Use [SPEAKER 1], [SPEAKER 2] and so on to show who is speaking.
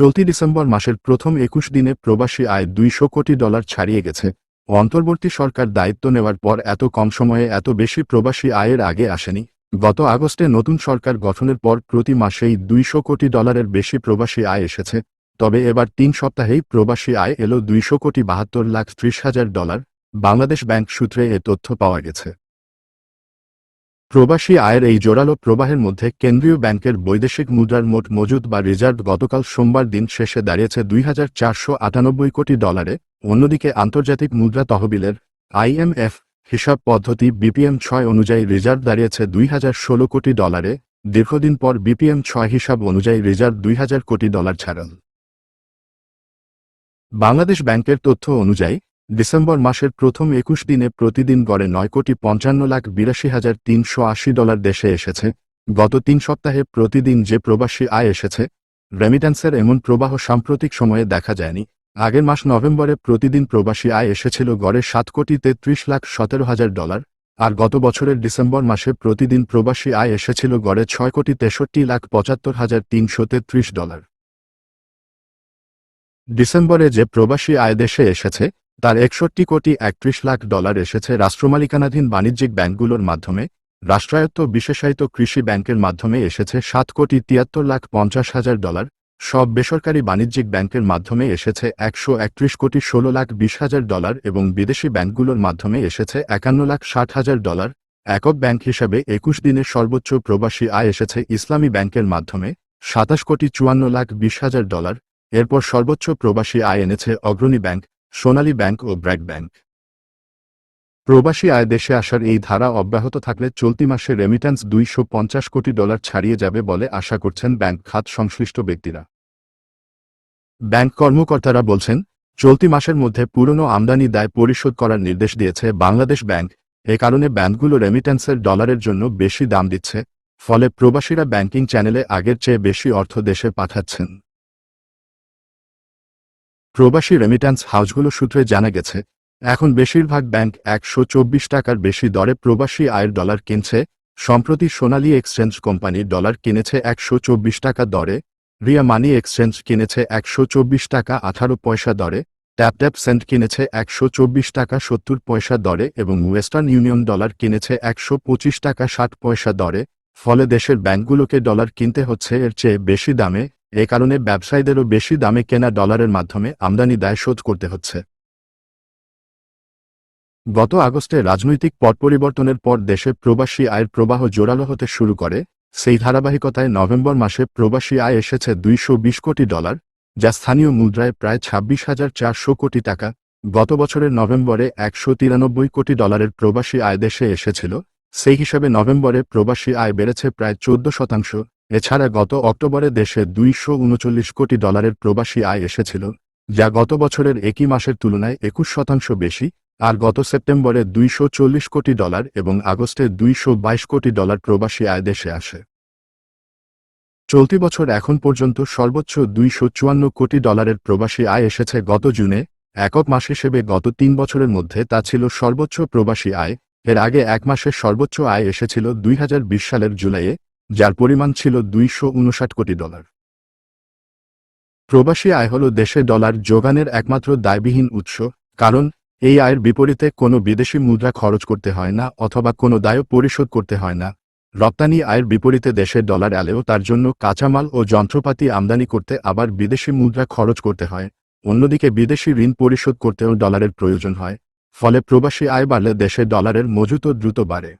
[SPEAKER 1] চলতি ডিসেম্বর মাসের প্রথম একুশ দিনে প্রবাসী আয় দুইশো কোটি ডলার ছাড়িয়ে গেছে। অন্তর্বর্তী সরকার দায়িত্ব নেওয়ার পর এত কম সময়ে এত বেশি প্রবাসী আয়ের আগে আসেনি। গত আগস্টে নতুন সরকার গঠনের পর প্রতি মাসেই দুইশো কোটি ডলারের বেশি প্রবাসী আয় এসেছে। তবে এবার তিন সপ্তাহেই প্রবাসী আয় এলো দুইশো কোটি বাহাত্তর লাখ ত্রিশ হাজার ডলার। বাংলাদেশ ব্যাংক সূত্রে এ তথ্য পাওয়া গেছে। প্রবাসী আয়ের এই জোরালো প্রবাহের মধ্যে কেন্দ্রীয় ব্যাংকের বৈদেশিক মুদ্রার মোট মজুদ বা রিজার্ভ গতকাল সোমবার দিন শেষে দাঁড়িয়েছে দুই হাজার চারশো আটানব্বই কোটি ডলারে। অন্যদিকে আন্তর্জাতিক মুদ্রা তহবিলের আইএমএফ হিসাব পদ্ধতি বিপিএম ছয় অনুযায়ী রিজার্ভ দাঁড়িয়েছে দুই হাজার ষোলো কোটি ডলারে। দীর্ঘদিন পর বিপিএম ছয় হিসাব অনুযায়ী রিজার্ভ দুই হাজার কোটি ডলার ছাড়াল। বাংলাদেশ ব্যাংকের তথ্য অনুযায়ী ডিসেম্বর মাসের প্রথম একুশ দিনে প্রতিদিন গড়ে নয় কোটি পঞ্চান্ন লাখ বিরাশি হাজার তিনশো আশি ডলার দেশে এসেছে। গত তিন সপ্তাহে প্রতিদিন যে প্রবাসী আয় এসেছে রেমিট্যান্সের এমন প্রবাহ সাম্প্রতিক সময়ে দেখা যায়নি। আগের মাস নভেম্বরে প্রতিদিন প্রবাসী আয় এসেছিল গড়ে সাত কোটি তেত্রিশ লাখ সতেরো হাজার ডলার, আর গত বছরের ডিসেম্বর মাসে প্রতিদিন প্রবাসী আয় এসেছিল গড়ে ছয় কোটি তেষট্টি লাখ পঁচাত্তর হাজার তিনশো তেত্রিশ ডলার। ডিসেম্বরে যে প্রবাসী আয় দেশে এসেছে তার একষট্টি কোটি একত্রিশ লাখ ডলার এসেছে রাষ্ট্রমালিকানাধীন বাণিজ্যিক ব্যাংকগুলোর মাধ্যমে, রাষ্ট্রায়ত্ত বিশেষায়িত কৃষি ব্যাংকের মাধ্যমে এসেছে সাত কোটি তিয়াত্তর লাখ পঞ্চাশ হাজার ডলার, সব বেসরকারি বাণিজ্যিক ব্যাংকের মাধ্যমে এসেছে একশো একত্রিশ কোটি ষোলো লাখ বিশ হাজার ডলার এবং বিদেশি ব্যাংকগুলোর মাধ্যমে এসেছে একান্ন লাখ ষাট হাজার ডলার। একক ব্যাংক হিসাবে একুশ দিনের সর্বোচ্চ প্রবাসী আয় এসেছে ইসলামী ব্যাংকের মাধ্যমে, সাতাশ কোটি চুয়ান্ন লাখ বিশ হাজার ডলার। এরপর সর্বোচ্চ প্রবাসী আয় এনেছে অগ্রণী ব্যাংক সোনালী ব্যাংক ও ব্র্যাক ব্যাংক। প্রবাসী আয় দেশে আসার এই ধারা অব্যাহত থাকলে চলতি মাসে রেমিট্যান্স দুইশো পঞ্চাশ কোটি ডলার ছাড়িয়ে যাবে বলে আশা করছেন ব্যাংক খাত সংশ্লিষ্ট ব্যক্তিরা। ব্যাংক কর্মকর্তারা বলছেন, চলতি মাসের মধ্যে পুরনো আমদানি দায় পরিশোধ করার নির্দেশ দিয়েছে বাংলাদেশ ব্যাংক। এ কারণে ব্যাংকগুলো রেমিট্যান্সের ডলারের জন্য বেশি দাম দিচ্ছে, ফলে প্রবাসীরা ব্যাংকিং চ্যানেলে আগের চেয়ে বেশি অর্থ দেশে পাঠাচ্ছেন। প্রবাসী রেমিট্যান্স হাউসগুলো সূত্রে জানা গেছে, এখন বেশিরভাগ ব্যাংক একশো চব্বিশ টাকার বেশি দরে প্রবাসী আয়ের ডলার কিনছে, সম্প্রতি সোনালী এক্সচেঞ্জ কোম্পানি ডলার কিনেছে একশো চব্বিশ টাকা দরে, রিয়া মানি এক্সচেঞ্জ কিনেছে একশো চব্বিশ টাকা আঠারো পয়সা দরে ট্যাপ ট্যাপ সেন্ট কিনেছে একশো চব্বিশ টাকা সত্তর পয়সা দরে এবং ওয়েস্টার্ন ইউনিয়ন ডলার কিনেছে একশো পঁচিশ টাকা ষাট পয়সা দরে, ফলে দেশের ব্যাংকগুলোকে ডলার কিনতে হচ্ছে, এর চেয়ে বেশি দামে এ কারণে ব্যবসায়ীদেরও বেশি দামে কেনা ডলারের মাধ্যমে আমদানি দায় শোধ করতে হচ্ছে। গত আগস্টে রাজনৈতিক পট পরিবর্তনের পর দেশে প্রবাসী আয়ের প্রবাহ জোরালো হতে শুরু করে, সেই ধারাবাহিকতায় নভেম্বর মাসে প্রবাসী আয় এসেছে দুইশো বিশ কোটি ডলার, যা স্থানীয় মুদ্রায় প্রায় ছাব্বিশ হাজার চারশো কোটি টাকা। গত বছরের নভেম্বরে একশো তিরানব্বই কোটি ডলারের প্রবাসী আয় দেশে এসেছিল, সেই হিসাবে নভেম্বরে প্রবাসী আয় বেড়েছে প্রায় চোদ্দ শতাংশ। এছাড়া গত অক্টোবরে দেশে দুইশো উনচল্লিশ কোটি ডলারের প্রবাসী আয় এসেছিল, যা গত বছরের একই মাসের তুলনায় একুশ শতাংশ বেশি, আর গত সেপ্টেম্বরে দুইশো চল্লিশ কোটি ডলার এবং আগস্টে দুইশো বাইশ কোটি ডলার প্রবাসী আয় দেশে আসে। চলতি বছর এখন পর্যন্ত সর্বোচ্চ দুইশো চুয়ান্ন কোটি ডলারের প্রবাসী আয় এসেছে গত জুনে, একক মাস হিসেবে গত তিন বছরের মধ্যে তা ছিল সর্বোচ্চ প্রবাসী আয়, এর আগে এক মাসের সর্বোচ্চ আয় এসেছিল দুই হাজার বিশ সালের জুলাইয়ে যার পরিমাণ ছিল দুইশো উনষাট কোটি ডলার। প্রবাসী আয় হল দেশে ডলার যোগানের একমাত্র দায়বিহীন উৎস, কারণ এই আয়ের বিপরীতে কোনো বিদেশি মুদ্রা খরচ করতে হয় না অথবা কোনো দায়ও পরিশোধ করতে হয় না। রপ্তানি আয়ের বিপরীতে দেশের ডলার এলেও তার জন্য কাঁচামাল ও যন্ত্রপাতি আমদানি করতে আবার বিদেশি মুদ্রা খরচ করতে হয়, অন্যদিকে বিদেশি ঋণ পরিশোধ করতেও ডলারের প্রয়োজন হয়, ফলে প্রবাসী আয় বাড়লে দেশে ডলারের মজুতও দ্রুত বাড়ে।